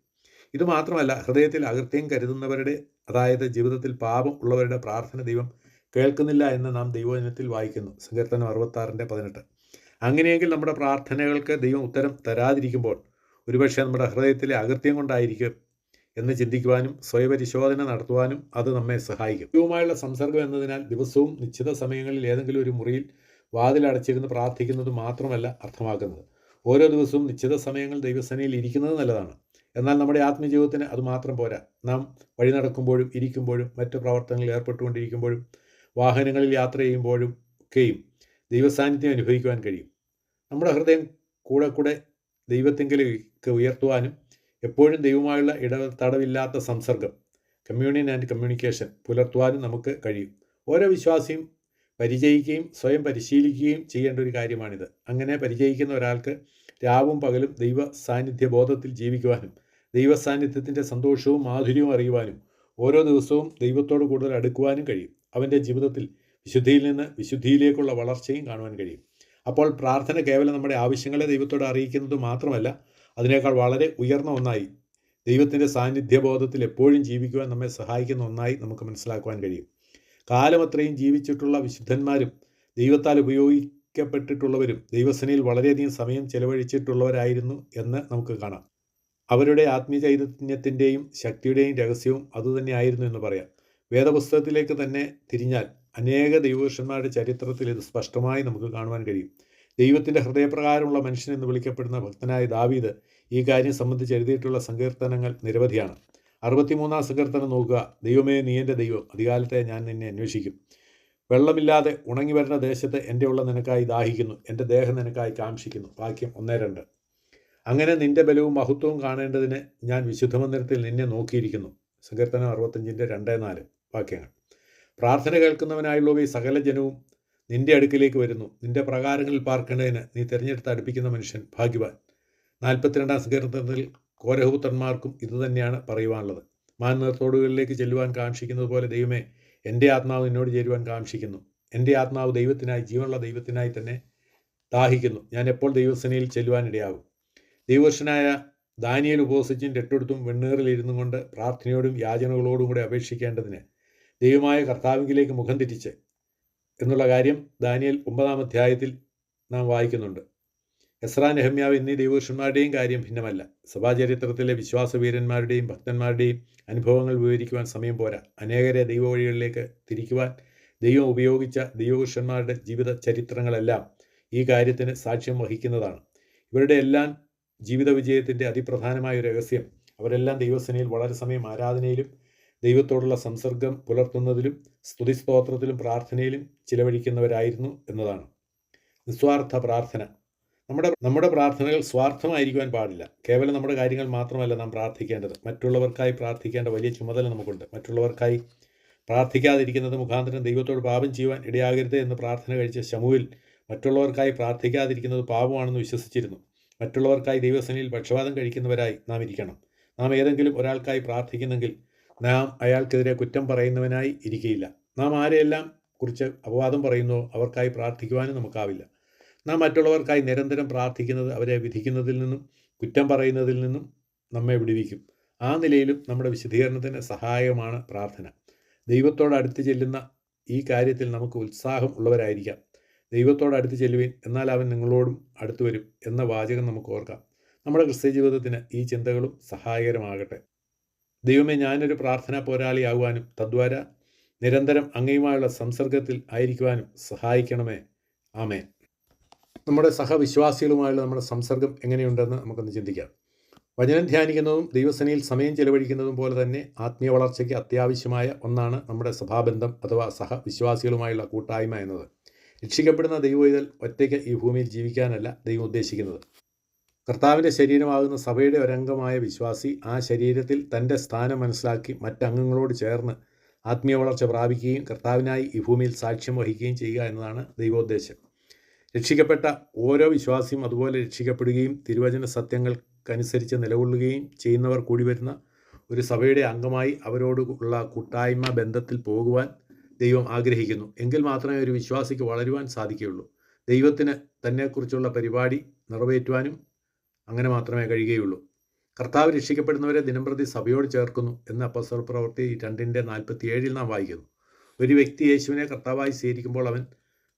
ഇതുമാത്രമല്ല ഹൃദയത്തിൽ അകൃത്യം കരുതുന്നവരുടെ അതായത് ജീവിതത്തിൽ പാപം ഉള്ളവരുടെ പ്രാർത്ഥന ദൈവം കേൾക്കുന്നില്ല എന്ന് നാം ദൈവജനത്തിൽ വായിക്കുന്നു. സങ്കീർത്തനം അറുപത്താറിന്റെ പതിനെട്ട്. അങ്ങനെയെങ്കിൽ നമ്മുടെ പ്രാർത്ഥനകൾക്ക് ദൈവം ഉത്തരം തരാതിരിക്കുമ്പോൾ ഒരുപക്ഷെ നമ്മുടെ ഹൃദയത്തിലെ അകൃത്യം കൊണ്ടായിരിക്കും എന്ന് ചിന്തിക്കുവാനും സ്വയപരിശോധന നടത്തുവാനും അത് നമ്മെ സഹായിക്കും. ദൈവവുമായുള്ള സംസർഗം എന്നതിനാൽ ദിവസവും നിശ്ചിത സമയങ്ങളിൽ ഏതെങ്കിലും ഒരു മുറിയിൽ വാതിലടച്ചിരുന്ന് പ്രാർത്ഥിക്കുന്നത് മാത്രമല്ല അർത്ഥമാക്കുന്നത്. ഓരോ ദിവസവും നിശ്ചിത സമയങ്ങൾ ദൈവസേനയിൽ ഇരിക്കുന്നത് നല്ലതാണ്. എന്നാൽ നമ്മുടെ ആത്മജീവിതത്തിന് അത് മാത്രം പോരാ. നാം വഴി നടക്കുമ്പോഴും ഇരിക്കുമ്പോഴും മറ്റ് പ്രവർത്തനങ്ങളിൽ ഏർപ്പെട്ടുകൊണ്ടിരിക്കുമ്പോഴും വാഹനങ്ങളിൽ യാത്ര ചെയ്യുമ്പോഴും ഒക്കെയും ദൈവസാന്നിധ്യം അനുഭവിക്കുവാൻ കഴിയും. നമ്മുടെ ഹൃദയം കൂടെ കൂടെ ദൈവത്തെങ്കിലേക്ക് ഉയർത്തുവാനും എപ്പോഴും ദൈവമായുള്ള ഇട തടവില്ലാത്ത സംസർഗം കമ്മ്യൂണിയൻ ആൻഡ് കമ്മ്യൂണിക്കേഷൻ പുലർത്തുവാനും നമുക്ക് കഴിയും. ഓരോ വിശ്വാസിയും പരിചയിക്കുകയും സ്വയം പരിശീലിക്കുകയും ചെയ്യേണ്ട ഒരു കാര്യമാണിത്. അങ്ങനെ പരിചയിക്കുന്ന ഒരാൾക്ക് രാവും പകലും ദൈവ സാന്നിധ്യ ബോധത്തിൽ ജീവിക്കുവാനും ദൈവ സാന്നിധ്യത്തിന്റെ സന്തോഷവും മാധുര്യവും അറിയുവാനും ഓരോ ദിവസവും ദൈവത്തോട് കൂടുതൽ അടുക്കുവാനും കഴിയും. അവന്റെ ജീവിതത്തിൽ വിശുദ്ധിയിൽ നിന്ന് വിശുദ്ധിയിലേക്കുള്ള വളർച്ചയും കാണുവാൻ കഴിയും. അപ്പോൾ പ്രാർത്ഥന കേവലം നമ്മുടെ ആവശ്യങ്ങളെ ദൈവത്തോട് അറിയിക്കുന്നത് മാത്രമല്ല അതിനേക്കാൾ വളരെ ഉയർന്ന ഒന്നായി ദൈവത്തിന്റെ സാന്നിധ്യബോധത്തിൽ എപ്പോഴും ജീവിക്കുവാൻ നമ്മെ സഹായിക്കുന്ന ഒന്നായി നമുക്ക് മനസ്സിലാക്കുവാൻ കഴിയും. കാലമത്രയും ജീവിച്ചിട്ടുള്ള വിശുദ്ധന്മാരും ദൈവത്താൽ ഉപയോഗിക്കപ്പെട്ടിട്ടുള്ളവരും ദൈവസനയിൽ വളരെയധികം സമയം ചെലവഴിച്ചിട്ടുള്ളവരായിരുന്നു എന്ന് നമുക്ക് കാണാം. അവരുടെ ആത്മീയ ചൈതന്യത്തിന്റെയും ശക്തിയുടെയും രഹസ്യവും അതുതന്നെയായിരുന്നു എന്ന് പറയാം. വേദപുസ്തകത്തിലേക്ക് തന്നെ തിരിഞ്ഞാൽ അനേക ദൈവപുരുഷന്മാരുടെ ചരിത്രത്തിൽ ഇത് സ്പഷ്ടമായി നമുക്ക് കാണുവാൻ കഴിയും. ദൈവത്തിന്റെ ഹൃദയപ്രകാരമുള്ള മനുഷ്യൻ എന്ന് വിളിക്കപ്പെടുന്ന ഭക്തനായ ദാവീദ് ഈ കാര്യം സംബന്ധിച്ച് എഴുതിയിട്ടുള്ള സങ്കീർത്തനങ്ങൾ നിരവധിയാണ്. അറുപത്തിമൂന്നാം സങ്കീർത്തനം നോക്കുക. ദൈവമേ നീ എന്റെ ദൈവം. അധികാലത്തെ ഞാൻ നിന്നെ അന്വേഷിക്കും. വെള്ളമില്ലാതെ ഉണങ്ങി വരുന്ന ദേശത്ത് എന്റെ ഉള്ള നിനക്കായി ദാഹിക്കുന്നു. എന്റെ ദേഹം നിനക്കായി കാംക്ഷിക്കുന്നു വാക്യം ഒന്നേ രണ്ട്. അങ്ങനെ നിന്റെ ബലവും മഹത്വവും കാണേണ്ടതിന് ഞാൻ വിശുദ്ധമന്ദിരത്തിൽ നിന്നെ നോക്കിയിരിക്കുന്നു. സങ്കീർത്തനം അറുപത്തഞ്ചിന്റെ രണ്ടേ നാല് വാക്യങ്ങൾ. പ്രാർത്ഥന കേൾക്കുന്നവനായുള്ളവ ഈ സകല ജനവും നിന്റെ അടുക്കിലേക്ക് വരുന്നു. നിന്റെ പ്രകാരങ്ങളിൽ പാർക്കേണ്ടതിന് നീ തിരഞ്ഞെടുത്ത് അടുപ്പിക്കുന്ന മനുഷ്യൻ ഭാഗ്യവാൻ. നാൽപ്പത്തിരണ്ടാം സങ്കീർത്തനത്തിൽ കോരഹൂത്തന്മാർക്കും ഇതുതന്നെയാണ് പറയുവാനുള്ളത്. മാനത്തോടുകളിലേക്ക് ചെല്ലുവാൻ കാക്ഷിക്കുന്നത് പോലെ ദൈവമേ എന്റെ ആത്മാവ് നിന്നോട് ചേരുവാൻ കാക്ഷിക്കുന്നു. എന്റെ ആത്മാവ് ദൈവത്തിനായി ജീവനുള്ള ദൈവത്തിനായി തന്നെ ദാഹിക്കുന്നു. ഞാൻ എപ്പോൾ ദൈവസേനയിൽ ചെല്ലുവാനിടയാകും? ദൈവവർഷനായ ദാനിയൽ ഉപവസിച്ചും രട്ടെടുത്തും വെണ്ണീറിൽ ഇരുന്നു കൊണ്ട് പ്രാർത്ഥനയോടും യാചനകളോടും കൂടെ അപേക്ഷിക്കേണ്ടതിന് ദൈവമായ കർത്താവിലേക്ക് മുഖം തിരിച്ച് എന്നുള്ള കാര്യം ദാനിയൽ ഒമ്പതാം അധ്യായത്തിൽ നാം വായിക്കുന്നുണ്ട്. എസ്രാ നെഹമ്യാവ് എന്നീ ദൈവപുരുഷന്മാരുടെയും കാര്യം ഭിന്നമല്ല. സഭാചരിത്രത്തിലെ വിശ്വാസവീരന്മാരുടെയും ഭക്തന്മാരുടെയും അനുഭവങ്ങൾ വിവരിക്കുവാൻ സമയം പോരാ. അനേകരെ ദൈവവഴികളിലേക്ക് തിരിക്കുവാൻ ദൈവം ഉപയോഗിച്ച ദൈവപുരുഷന്മാരുടെ ജീവിത ചരിത്രങ്ങളെല്ലാം ഈ കാര്യത്തിന് സാക്ഷ്യം വഹിക്കുന്നതാണ്. ഇവരുടെ എല്ലാം ജീവിത വിജയത്തിന്റെ അതിപ്രധാനമായ രഹസ്യം. അവരെല്ലാം ദൈവസേനയിൽ വളരെ സമയം ആരാധനയിലും ദൈവത്തോടുള്ള സംസർഗം പുലർത്തുന്നതിലും സ്തുതി സ്തോത്രത്തിലും പ്രാർത്ഥനയിലും ചിലവഴിക്കുന്നവരായിരുന്നു എന്നതാണ്. നിസ്വാർത്ഥ പ്രാർത്ഥന. നമ്മുടെ നമ്മുടെ പ്രാർത്ഥനകൾ സ്വാർത്ഥമായിരിക്കുവാൻ പാടില്ല. കേവലം നമ്മുടെ കാര്യങ്ങൾ മാത്രമല്ല നാം പ്രാർത്ഥിക്കേണ്ടത്. മറ്റുള്ളവർക്കായി പ്രാർത്ഥിക്കേണ്ട വലിയ ചുമതല നമുക്കുണ്ട്. മറ്റുള്ളവർക്കായി പ്രാർത്ഥിക്കാതിരിക്കുന്നത് മുഖാന്തരം ദൈവത്തോട് പാപം ചെയ്യുവാൻ ഇടയാകരുത് എന്ന് പ്രാർത്ഥന കഴിച്ച ശമുവിൽ മറ്റുള്ളവർക്കായി പ്രാർത്ഥിക്കാതിരിക്കുന്നത് പാപമാണെന്ന് വിശ്വസിച്ചിരുന്നു. മറ്റുള്ളവർക്കായി ദൈവസേനയിൽ പക്ഷപാതം കഴിക്കുന്നവരായി നാം ഇരിക്കണം. നാം ഏതെങ്കിലും ഒരാൾക്കായി പ്രാർത്ഥിക്കുന്നെങ്കിൽ നാം അയാൾക്കെതിരെ കുറ്റം പറയുന്നവനായി ഇരിക്കയില്ല. നാം ആരെയെല്ലാം കുറിച്ച് അപവാദം പറയുന്നു അവർക്കായി പ്രാർത്ഥിക്കുവാനും നമുക്കാവില്ല. നാം മറ്റുള്ളവർക്കായി നിരന്തരം പ്രാർത്ഥിക്കുന്നത് അവരെ വിധിക്കുന്നതിൽ നിന്നും കുറ്റം പറയുന്നതിൽ നിന്നും നമ്മെ വിടുവിക്കും. ആ നിലയിലും നമ്മുടെ വിശദീകരണത്തിന് സഹായകമാണ് പ്രാർത്ഥന. ദൈവത്തോട് അടുത്ത് ചെല്ലുന്ന ഈ കാര്യത്തിൽ നമുക്ക് ഉത്സാഹം ഉള്ളവരായിരിക്കാം. ദൈവത്തോട് അടുത്ത് ചെല്ലുവിൻ എന്നാൽ അവൻ നിങ്ങളോടും അടുത്തു വരും എന്ന വാചകം നമുക്ക് ഓർക്കാം. നമ്മുടെ ക്രിസ്ത്യ ജീവിതത്തിന് ഈ ചിന്തകളും സഹായകരമാകട്ടെ. ദൈവമേ ഞാനൊരു പ്രാർത്ഥനാ പോരാളിയാകുവാനും തദ്വാര നിരന്തരം അങ്ങയുമായുള്ള സംസർഗത്തിൽ ആയിരിക്കുവാനും സഹായിക്കണമേ. ആമേ നമ്മുടെ സഹവിശ്വാസികളുമായുള്ള നമ്മുടെ സംസർഗം എങ്ങനെയുണ്ടെന്ന് നമുക്കൊന്ന് ചിന്തിക്കാം. വചനം ധ്യാനിക്കുന്നതും ദൈവസേനയിൽ സമയം ചെലവഴിക്കുന്നതും പോലെ തന്നെ ആത്മീയ വളർച്ചയ്ക്ക് അത്യാവശ്യമായ ഒന്നാണ് നമ്മുടെ സഭാബന്ധം അഥവാ സഹവിശ്വാസികളുമായുള്ള കൂട്ടായ്മ എന്നത്. രക്ഷിക്കപ്പെടുന്ന ദൈവവിതൽ ഒറ്റയ്ക്ക് ഈ ഭൂമിയിൽ ജീവിക്കാനല്ല ദൈവം ഉദ്ദേശിക്കുന്നത്. കർത്താവിന്റെ ശരീരമാകുന്ന സഭയുടെ ഒരംഗമായ വിശ്വാസി ആ ശരീരത്തിൽ തന്റെ സ്ഥാനം മനസ്സിലാക്കി മറ്റംഗങ്ങളോട് ചേർന്ന് ആത്മീയ വളർച്ച പ്രാപിക്കുകയും കർത്താവിനായി ഈ ഭൂമിയിൽ സാക്ഷ്യം വഹിക്കുകയും ചെയ്യുക എന്നതാണ് ദൈവോദ്ദേശം. രക്ഷിക്കപ്പെട്ട ഓരോ വിശ്വാസിയും അതുപോലെ രക്ഷിക്കപ്പെടുകയും തിരുവചന സത്യങ്ങൾക്കനുസരിച്ച് നിലകൊള്ളുകയും ചെയ്യുന്നവർ കൂടി വരുന്ന ഒരു സഭയുടെ അംഗമായി അവരോട് ഉള്ള കൂട്ടായ്മ ബന്ധത്തിൽ പോകുവാൻ ദൈവം ആഗ്രഹിക്കുന്നു. എങ്കിൽ മാത്രമേ ഒരു വിശ്വാസിക്ക് വളരുവാൻ സാധിക്കുകയുള്ളൂ. ദൈവത്തിന് തന്നെക്കുറിച്ചുള്ള പരിപാടി നിറവേറ്റുവാനും അങ്ങനെ മാത്രമേ കഴിയുകയുള്ളൂ. കർത്താവ് രക്ഷിക്കപ്പെടുന്നവരെ ദിനംപ്രതി സഭയോട് ചേർക്കുന്നു എന്ന അപ്പസ്വർ പ്രവൃത്തി രണ്ടിന്റെ നാൽപ്പത്തി ഏഴിൽ നാം വായിക്കുന്നു. ഒരു വ്യക്തി യേശുവിനെ കർത്താവായി സ്വീകരിക്കുമ്പോൾ അവൻ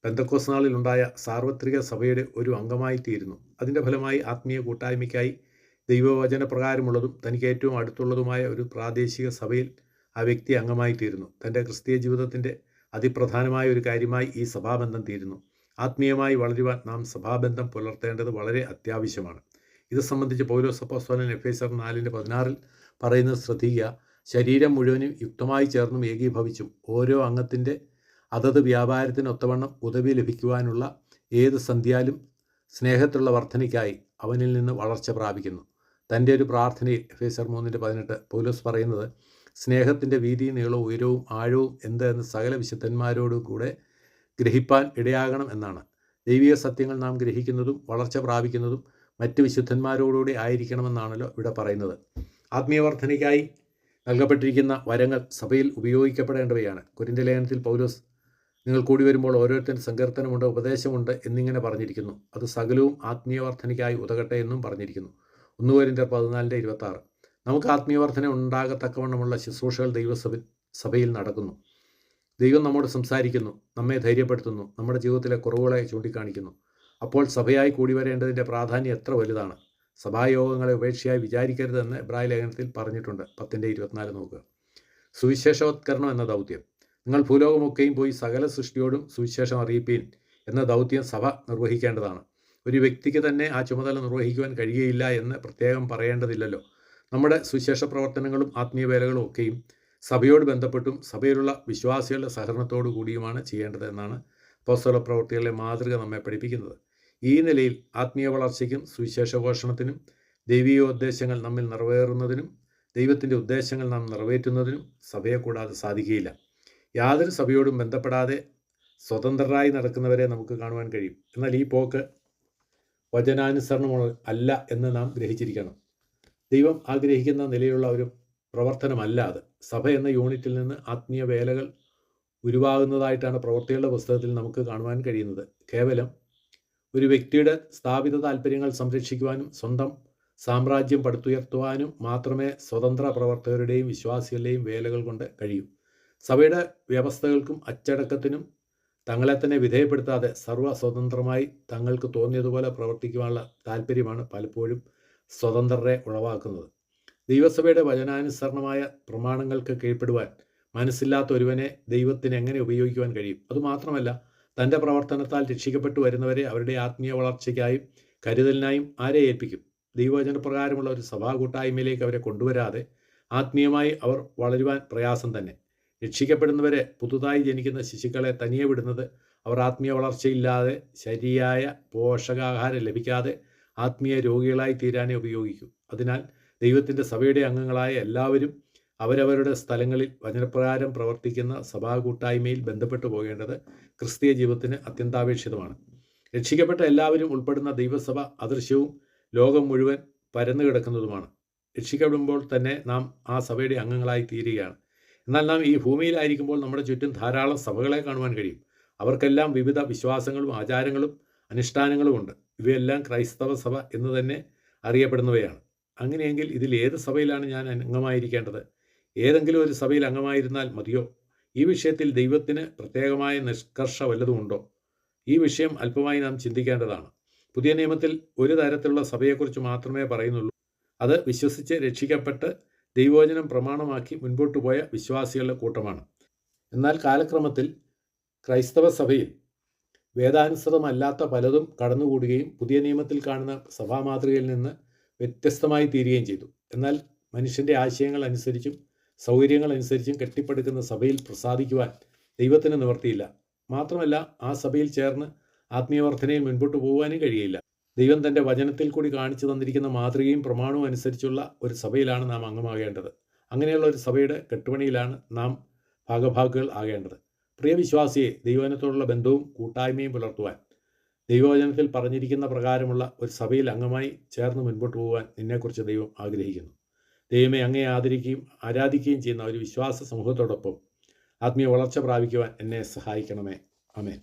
പെന്തക്കോസ് നാളിലുണ്ടായ സാർവത്രിക സഭയുടെ ഒരു അംഗമായി തീരുന്നു അതിന്റെ ഫലമായി ആത്മീയ കൂട്ടായ്മയ്ക്കായി ദൈവവചന പ്രകാരമുള്ളതും തനിക്ക് ഏറ്റവും അടുത്തുള്ളതുമായ ഒരു പ്രാദേശിക സഭയിൽ ആ വ്യക്തി അംഗമായി തീരുന്നു തന്റെ ക്രിസ്തീയ ജീവിതത്തിന്റെ അതിപ്രധാനമായ ഒരു കാര്യമായി ഈ സഭാബന്ധം തീരുന്നു. ആത്മീയമായി വളരുവാൻ നാം സഭാബന്ധം പുലർത്തേണ്ടത് വളരെ അത്യാവശ്യമാണ്. ഇത് സംബന്ധിച്ച് പൗലോസ് അപ്പോസ്തലൻ ആർ നാലിന്റെ പതിനാറിൽ പറയുന്നത് ശ്രദ്ധിക്കുക. ശരീരം മുഴുവനും യുക്തമായി ചേർന്നും ഏകീഭവിച്ചും ഓരോ അംഗത്തിന്റെ അതത് വ്യാപാരത്തിന് ഒത്തവണ്ണം ഉദവി ലഭിക്കുവാനുള്ള ഏത് സന്ധ്യാലും സ്നേഹത്തിലുള്ള വർധനയ്ക്കായി അവനിൽ നിന്ന് വളർച്ച പ്രാപിക്കുന്നു. തന്റെ ഒരു പ്രാർത്ഥനയിൽ ഫേസർ മൂന്നിന്റെ പതിനെട്ട് പൗലോസ് പറയുന്നത് സ്നേഹത്തിന്റെ വീതി നീളവും ഉയരവും ആഴവും എന്തെന്ന് സകല വിശുദ്ധന്മാരോടും കൂടെ ഗ്രഹിപ്പാൻ ഇടയാകണം എന്നാണ്. ദൈവിക സത്യങ്ങൾ നാം ഗ്രഹിക്കുന്നതും വളർച്ച പ്രാപിക്കുന്നതും മറ്റ് വിശുദ്ധന്മാരോടുകൂടി ആയിരിക്കണമെന്നാണല്ലോ ഇവിടെ പറയുന്നത്. ആത്മീയവർദ്ധനയ്ക്കായി നൽകപ്പെട്ടിരിക്കുന്ന വരങ്ങൾ സഭയിൽ ഉപയോഗിക്കപ്പെടേണ്ടവയാണ്. കുരിന്റെ ലേഖനത്തിൽ പൗലോസ് നിങ്ങൾ കൂടി വരുമ്പോൾ ഓരോരുത്തരും സങ്കീർത്തനമുണ്ട് ഉപദേശമുണ്ട് എന്നിങ്ങനെ പറഞ്ഞിരിക്കുന്നു. അത് സകലവും ആത്മീയവർദ്ധനയ്ക്കായി ഉതകട്ടെ എന്നും പറഞ്ഞിരിക്കുന്നു. ഒന്ന് കോരിന്റെ പതിനാലിന്റെ ഇരുപത്തി ആറ് നമുക്ക് ആത്മീയവർദ്ധന ഉണ്ടാകത്തക്കവണ്ണമുള്ള ശുശ്രൂഷകൾ ദൈവസഭ സഭയിൽ നടക്കുന്നു. ദൈവം നമ്മോട് സംസാരിക്കുന്നു നമ്മെ ധൈര്യപ്പെടുത്തുന്നു നമ്മുടെ ജീവിതത്തിലെ കുറവുകളെ ചൂണ്ടിക്കാണിക്കുന്നു. അപ്പോൾ സഭയായി കൂടി വരേണ്ടതിന്റെ പ്രാധാന്യം എത്ര വലുതാണ്? സഭായോഗങ്ങളെ ഉപേക്ഷയായി വിചാരിക്കരുതെന്ന് എബ്രായ ലേഖനത്തിൽ പറഞ്ഞിട്ടുണ്ട്. പത്തിന്റെ ഇരുപത്തിനാല് നോക്കുക. സുവിശേഷവത്കരണം എന്ന ദൗത്യം. നിങ്ങൾ ഭൂലോകമൊക്കെയും പോയി സകല സൃഷ്ടിയോടും സുവിശേഷം അറിയിപ്പീൻ എന്ന ദൗത്യം സഭ നിർവഹിക്കേണ്ടതാണ്. ഒരു വ്യക്തിക്ക് തന്നെ ആ ചുമതല നിർവഹിക്കുവാൻ കഴിയുകയില്ല എന്ന് പ്രത്യേകം പറയേണ്ടതില്ലല്ലോ. നമ്മുടെ സുവിശേഷ പ്രവർത്തനങ്ങളും ആത്മീയ വേലകളും ഒക്കെയും സഭയോട് ബന്ധപ്പെട്ടും സഭയിലുള്ള വിശ്വാസികളുടെ സഹകരണത്തോടു കൂടിയുമാണ് ചെയ്യേണ്ടത് എന്നാണ് അപ്പോസ്തല പ്രവർത്തികളിലെ മാതൃക നമ്മെ പഠിപ്പിക്കുന്നത്. ഈ നിലയിൽ ആത്മീയ വളർച്ചയ്ക്കും സുവിശേഷഘോഷണത്തിനും ദൈവീയോദ്ദേശങ്ങൾ നമ്മിൽ നിറവേറുന്നതിനും ദൈവത്തിന്റെ ഉദ്ദേശങ്ങൾ നാം നിറവേറ്റുന്നതിനും സഭയെ കൂടാതെ സാധിക്കുകയില്ല. യാതൊരു സഭയോടും ബന്ധപ്പെടാതെ സ്വതന്ത്രരായി നടക്കുന്നവരെ നമുക്ക് കാണുവാൻ കഴിയും. എന്നാൽ ഈ പോക്ക് വചനാനുസരണമുള്ള അല്ല എന്ന് നാം ഗ്രഹിച്ചിരിക്കണം. ദൈവം ആഗ്രഹിക്കുന്ന നിലയിലുള്ള ഒരു പ്രവർത്തനമല്ല അത്. സഭ എന്ന യൂണിറ്റിൽ നിന്ന് ആത്മീയ വേലകൾ ഉരുവാകുന്നതായിട്ടാണ് പ്രവർത്തികളുടെ പുസ്തകത്തിൽ നമുക്ക് കാണുവാൻ കഴിയുന്നത്. കേവലം ഒരു വ്യക്തിയുടെ സ്ഥാപിത താല്പര്യങ്ങൾ സംരക്ഷിക്കുവാനും സ്വന്തം സാമ്രാജ്യം പടുത്തുയർത്തുവാനും മാത്രമേ സ്വതന്ത്ര പ്രവർത്തകരുടെയും വിശ്വാസികളുടെയും വേലകൾ കൊണ്ട് കഴിയൂ. സഭയുടെ വ്യവസ്ഥകൾക്കും അച്ചടക്കത്തിനും തങ്ങളെ തന്നെ വിധേയപ്പെടുത്താതെ സർവ സ്വതന്ത്രമായി തങ്ങൾക്ക് തോന്നിയതുപോലെ പ്രവർത്തിക്കുവാനുള്ള താല്പര്യമാണ് പലപ്പോഴും സ്വതന്ത്രരെ ഉളവാക്കുന്നത്. ദൈവസഭയുടെ വചനാനുസരണമായ പ്രമാണങ്ങൾക്ക് കീഴ്പ്പെടുവാൻ മനസ്സില്ലാത്ത ഒരുവനെ ദൈവത്തിന് എങ്ങനെ ഉപയോഗിക്കുവാൻ കഴിയും? അതുമാത്രമല്ല തന്റെ പ്രവർത്തനത്താൽ രക്ഷിക്കപ്പെട്ടു വരുന്നവരെ അവരുടെ ആത്മീയ വളർച്ചയ്ക്കായും കരുതലിനായും ആരെ ഏൽപ്പിക്കും? ദൈവവചനപ്രകാരമുള്ള ഒരു സഭാ കൂട്ടായ്മയിലേക്ക് അവരെ കൊണ്ടുവരാതെ ആത്മീയമായി അവർ വളരുവാൻ പ്രയാസം തന്നെ. രക്ഷിക്കപ്പെടുന്നവരെ പുതുതായി ജനിക്കുന്ന ശിശുക്കളെ തനിയെ വിടുന്നത് അവർ ആത്മീയ വളർച്ചയില്ലാതെ ശരിയായ പോഷകാഹാരം ലഭിക്കാതെ ആത്മീയ രോഗികളായി തീരാനേ ഉപയോഗിക്കും. അതിനാൽ ദൈവത്തിന്റെ സഭയുടെ അംഗങ്ങളായ എല്ലാവരും അവരവരുടെ സ്ഥലങ്ങളിൽ വചനപ്രകാരം പ്രവർത്തിക്കുന്ന സഭാ കൂട്ടായ്മയിൽ ബന്ധപ്പെട്ടു പോകേണ്ടത് ക്രിസ്തീയ ജീവിതത്തിന് അത്യന്താപേക്ഷിതമാണ്. രക്ഷിക്കപ്പെട്ട എല്ലാവരും ഉൾപ്പെടുന്ന ദൈവസഭ അദൃശ്യവും ലോകം മുഴുവൻ പരന്നു കിടക്കുന്നതുമാണ്. രക്ഷിക്കപ്പെടുമ്പോൾ തന്നെ നാം ആ സഭയുടെ അംഗങ്ങളായി തീരുകയാണ്. എന്നാൽ നാം ഈ ഭൂമിയിലായിരിക്കുമ്പോൾ നമ്മുടെ ചുറ്റും ധാരാളം സഭകളെ കാണുവാൻ കഴിയും. അവർക്കെല്ലാം വിവിധ വിശ്വാസങ്ങളും ആചാരങ്ങളും അനുഷ്ഠാനങ്ങളും ഉണ്ട്. ഇവയെല്ലാം ക്രൈസ്തവ സഭ എന്ന് തന്നെ അറിയപ്പെടുന്നവയാണ്. അങ്ങനെയെങ്കിൽ ഇതിൽ ഏത് സഭയിലാണ് ഞാൻ അംഗമായിരിക്കേണ്ടത്? ഏതെങ്കിലും ഒരു സഭയിൽ അംഗമായിരുന്നാൽ മതിയോ? ഈ വിഷയത്തിൽ ദൈവത്തിന് പ്രത്യേകമായ നിഷ്കർഷ വല്ലതുമുണ്ടോ? ഈ വിഷയം അല്പമായി നാം ചിന്തിക്കേണ്ടതാണ്. പുതിയ നിയമത്തിൽ ഒരു തരത്തിലുള്ള സഭയെക്കുറിച്ച് മാത്രമേ പറയുന്നുള്ളൂ. അത് വിശ്വസിച്ച് രക്ഷിക്കപ്പെട്ട് ദൈവവചനം പ്രമാണമാക്കി മുൻപോട്ട് പോയ വിശ്വാസികളുടെ കൂട്ടമാണ്. എന്നാൽ കാലക്രമത്തിൽ ക്രൈസ്തവ സഭയിൽ വേദാനുസൃതമല്ലാത്ത പലതും കടന്നുകൂടുകയും പുതിയ നിയമത്തിൽ കാണുന്ന സഭാമാതൃകയിൽ നിന്ന് വ്യത്യസ്തമായി തീരുകയും ചെയ്തു. എന്നാൽ മനുഷ്യന്റെ ആശയങ്ങൾ അനുസരിച്ചും സൗകര്യങ്ങൾ അനുസരിച്ചും കെട്ടിപ്പടുക്കുന്ന സഭയിൽ പ്രസാദിക്കുവാൻ ദൈവത്തിന് നിവർത്തിയില്ല മാത്രമല്ല ആ സഭയിൽ ചേർന്ന് ആത്മീയവർദ്ധനയിൽ മുൻപോട്ട് പോകുവാനും കഴിയില്ല. ദൈവം തന്റെ വചനത്തിൽ കൂടി കാണിച്ചു തന്നിരിക്കുന്ന മാതൃകയും പ്രമാണവും അനുസരിച്ചുള്ള ഒരു സഭയിലാണ് നാം അംഗമാകേണ്ടത്. അങ്ങനെയുള്ള ഒരു സഭയുടെ കെട്ടുപണിയിലാണ് നാം ഭാഗഭാഗുകൾ ആകേണ്ടത്. പ്രിയ വിശ്വാസിയെ ദൈവവചനത്തോടുള്ള ബന്ധവും കൂട്ടായ്മയും പുലർത്തുവാൻ ദൈവവചനത്തിൽ പറഞ്ഞിരിക്കുന്ന പ്രകാരമുള്ള ഒരു സഭയിൽ അംഗമായി ചേർന്ന് മുൻപോട്ട് പോകുവാൻ നിന്നെക്കുറിച്ച് ദൈവം ആഗ്രഹിക്കുന്നു. ദൈവമേ അങ്ങേ ആദരിക്കുകയും ആരാധിക്കുകയും ചെയ്യുന്ന ഒരു വിശ്വാസ സമൂഹത്തോടൊപ്പം ആത്മീയ വളർച്ച പ്രാപിക്കുവാൻ എന്നെ സഹായിക്കണമേ. അമേൻ